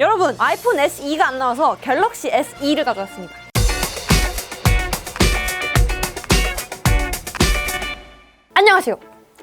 여러분 아이폰 SE가 안 나와서 갤럭시 SE를 가져왔습니다. 안녕하세요.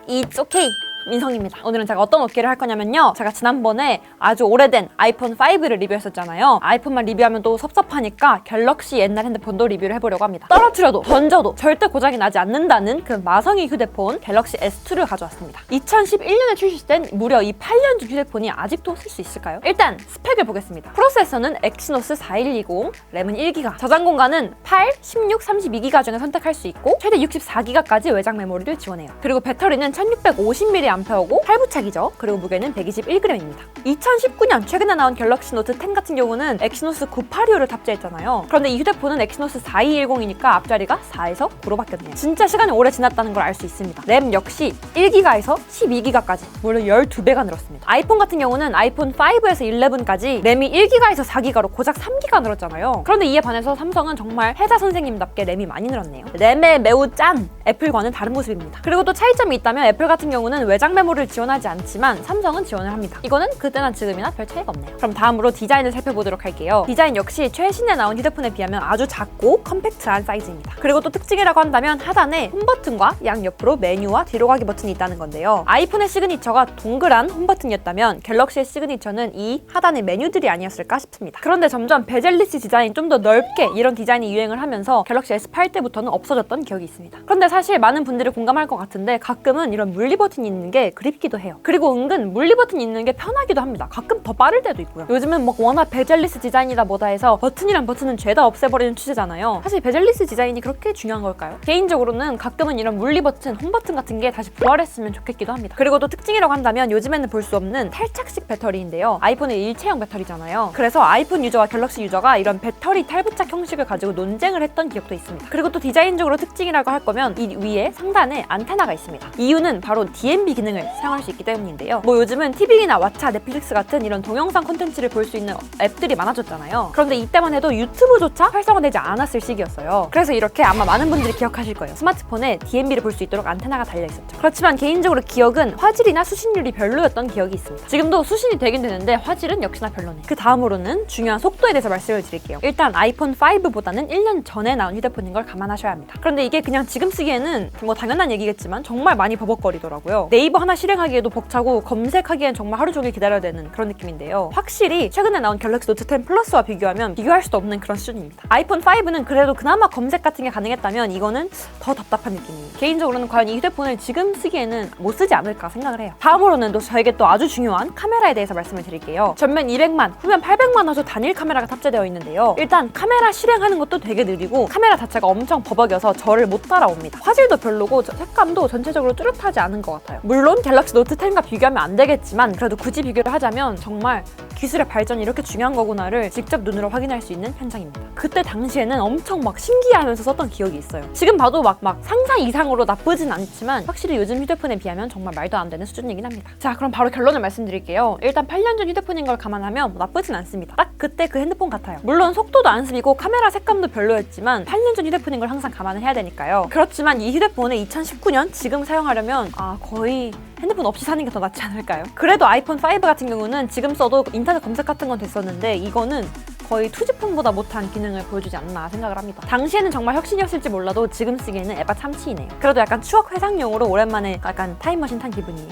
Okay. 민성입니다. 오늘은 제가 어떤 어깨를 할 거냐면요. 제가 지난번에 아주 오래된 아이폰 5를 리뷰했었잖아요. 아이폰만 리뷰하면 또 섭섭하니까 갤럭시 옛날 핸드폰도 리뷰를 해보려고 합니다. 떨어뜨려도 던져도 절대 고장이 나지 않는다는 그 마성의 휴대폰 갤럭시 S2를 가져왔습니다. 2011년에 출시된 무려 이 8년 전 휴대폰이 아직도 쓸 수 있을까요? 일단 스펙을 보겠습니다. 프로세서는 엑시노스 4120, 램은 1기가, 저장 공간은 8, 16, 32기가 중에 선택할 수 있고 최대 64기가까지 외장 메모리를 지원해요. 그리고 배터리는 1650mAh 고 8부착이죠. 그리고 무게는 121g입니다. 2019년 최근에 나온 갤럭시 노트 10 같은 경우는 엑시노스 985를 탑재했잖아요. 그런데 이 휴대폰은 엑시노스 4210이니까 앞자리가 4에서 9로 바뀌었네요. 진짜 시간이 오래 지났다는 걸 알 수 있습니다. 램 역시 1기가에서 12기가까지 무려 12배가 늘었습니다. 아이폰 같은 경우는 아이폰 5에서 11까지 램이 1기가에서 4기가로 고작 3기가 늘었잖아요. 그런데 이에 반해서 삼성은 정말 회사 선생님답게 램이 많이 늘었네요. 램에 매우 짠 애플과는 다른 모습입니다. 그리고 또 차이점이 있다면 애플 같은 경우는 외장 메모리를 지원하지 않지만 삼성은 지원을 합니다. 이거는 그때나 지금이나 별 차이가 없네요. 그럼 다음으로 디자인을 살펴보도록 할게요. 디자인 역시 최신에 나온 휴대폰에 비하면 아주 작고 컴팩트한 사이즈입니다. 그리고 또 특징이라고 한다면 하단에 홈 버튼과 양 옆으로 메뉴와 뒤로 가기 버튼이 있다는 건데요. 아이폰의 시그니처가 동그란 홈 버튼이었다면 갤럭시의 시그니처는 이 하단의 메뉴들이 아니었을까 싶습니다. 그런데 점점 베젤리스 디자인 좀 더 넓게 이런 디자인이 유행을 하면서 갤럭시 S8 때부터는 없어졌던 기억이 있습니다. 그런데 사실 많은 분들이 공감할 것 같은데 가끔은 이런 물리 버튼이 있는 게 그립기도 해요. 그리고 은근 물리 버튼이 있는 게 편하기도 합니다. 가끔 더 빠를 때도 있고요. 요즘은 뭐 워낙 베젤리스 디자인이다 뭐다 해서 버튼이랑 버튼은 죄다 없애버리는 추세잖아요. 사실 베젤리스 디자인이 그렇게 중요한 걸까요? 개인적으로는 가끔은 이런 물리 버튼, 홈 버튼 같은 게 다시 부활했으면 좋겠기도 합니다. 그리고 또 특징이라고 한다면 요즘에는 볼 수 없는 탈착식 배터리인데요. 아이폰의 일체형 배터리잖아요. 그래서 아이폰 유저와 갤럭시 유저가 이런 배터리 탈부착 형식을 가지고 논쟁을 했던 기억도 있습니다. 그리고 또 디자인적으로 특징이라고 할 거면 이 위에 상단에 안테나가 있습니다. 이유는 바로 DMB 기능을 사용할 수 있기 때문인데요. 뭐 요즘은 TV나 왓챠, 넷플릭스 같은 이런 동영상 콘텐츠를 볼 수 있는 앱들이 많아졌잖아요. 그런데 이때만 해도 유튜브조차 활성화되지 않았을 시기였어요. 그래서 이렇게 아마 많은 분들이 기억하실 거예요. 스마트폰에 DMB를 볼 수 있도록 안테나가 달려 있었죠. 그렇지만 개인적으로 기억은 화질이나 수신율이 별로였던 기억이 있습니다. 지금도 수신이 되긴 되는데 화질은 역시나 별로네요. 그 다음으로는 중요한 속도에 대해서 말씀을 드릴게요. 일단 아이폰 5보다는 1년 전에 나온 휴대폰인 걸 감안하셔야 합니다. 그런데 이게 그냥 지금 쓰기에는 뭐 당연한 얘기겠지만 정말 많이 버벅거리더라고요. 네이버 하나 실행하기에도 벅차고 검색하기엔 정말 하루 종일 기다려야 되는 그런 느낌인데요. 확실히 최근에 나온 갤럭시 노트 10 플러스와 비교하면 비교할 수도 없는 그런 수준입니다. 아이폰 5는 그래도 그나마 검색 같은 게 가능했다면 이거는 더 답답한 느낌이에요. 개인적으로는 과연 이 휴대폰을 지금 쓰기에는 못 쓰지 않을까 생각을 해요. 다음으로는 또 저에게 또 아주 중요한 카메라에 대해서 말씀을 드릴게요. 전면 200만, 후면 800만 화소 단일 카메라가 탑재되어 있는데요. 일단 카메라 실행하는 것도 되게 느리고 카메라 자체가 엄청 버벅여서 저를 못 따라옵니다. 화질도 별로고 저- 색감도 전체적으로 뚜렷하지 않은 것 같아요. 물론 갤럭시 노트 10과 비교하면 안 되겠지만 그래도 굳이 비교를 하자면 정말 기술의 발전이 이렇게 중요한 거구나를 직접 눈으로 확인할 수 있는 현장입니다. 그때 당시에는 엄청 막 신기해하면서 썼던 기억이 있어요. 지금 봐도 막, 막 상상 이상으로 나쁘진 않지만 확실히 요즘 휴대폰에 비하면 정말 말도 안 되는 수준이긴 합니다. 자, 그럼 바로 결론을 말씀드릴게요. 일단 8년 전 휴대폰인 걸 감안하면 나쁘진 않습니다. 딱 그때 그 핸드폰 같아요. 물론 속도도 안 쓰리고 카메라 색감도 별로였지만 8년 전 휴대폰인 걸 항상 감안을 해야 되니까요. 그렇지만 이 휴대폰을 2019년 지금 사용하려면 아 거의 핸드폰 없이 사는 게 더 낫지 않을까요? 그래도 아이폰 5 같은 경우는 지금 써도 인터넷 검색 같은 건 됐었는데 이거는 거의 투지폰보다 못한 기능을 보여주지 않나 생각을 합니다. 당시에는 정말 혁신이었을지 몰라도 지금 쓰기에는 에바 참치이네요. 그래도 약간 추억 회상용으로 오랜만에 약간 타임머신 탄 기분이에요.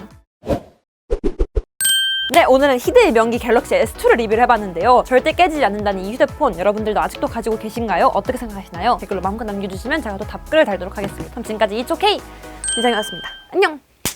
네, 오늘은 히드의 명기 갤럭시 S2를 리뷰를 해봤는데요. 절대 깨지지 않는다는 이 휴대폰 여러분들도 아직도 가지고 계신가요? 어떻게 생각하시나요? 댓글로 마음껏 남겨주시면 제가 또 답글을 달도록 하겠습니다. 그럼 지금까지 이초케이 인상이었습니다. 안녕!